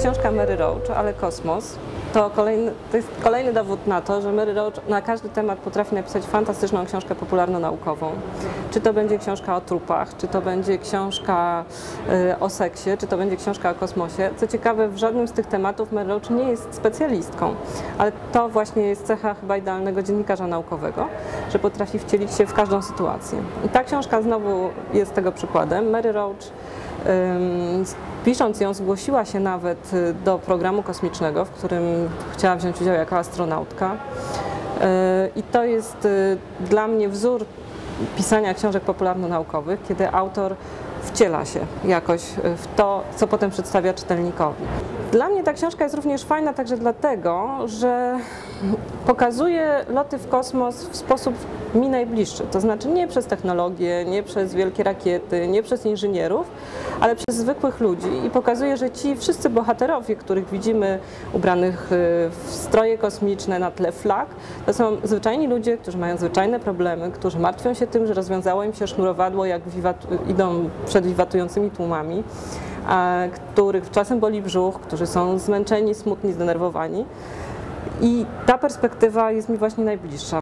Książka Mary Roach, ale kosmos. To, kolejny, to jest kolejny dowód na to, że Mary Roach na każdy temat potrafi napisać fantastyczną książkę popularno-naukową. Czy to będzie książka o trupach, czy to będzie książka y, o seksie, czy to będzie książka o kosmosie. Co ciekawe, w żadnym z tych tematów Mary Roach nie jest specjalistką, ale to właśnie jest cecha chyba idealnego dziennikarza naukowego, że potrafi wcielić się w każdą sytuację. I ta książka znowu jest tego przykładem. Mary Roach Pisząc ją, zgłosiła się nawet y, do programu kosmicznego, w którym chciała wziąć udział jako astronautka. Y, I to jest y, dla mnie wzór pisania książek popularno-naukowych, kiedy autor wciela się jakoś w to, co potem przedstawia czytelnikowi. Dla mnie ta książka jest również fajna także dlatego, że pokazuje loty w kosmos w sposób mi najbliższy. To znaczy nie przez technologię, nie przez wielkie rakiety, nie przez inżynierów, ale przez zwykłych ludzi i pokazuje, że ci wszyscy bohaterowie, których widzimy ubranych y, w stroje kosmiczne na tle flag, to są zwyczajni ludzie, którzy mają zwyczajne problemy, którzy martwią się tym, że rozwiązało im się sznurowadło, jak idą przed wiwatującymi tłumami których czasem boli brzuch, którzy są zmęczeni, smutni, zdenerwowani. I ta perspektywa jest mi właśnie najbliższa.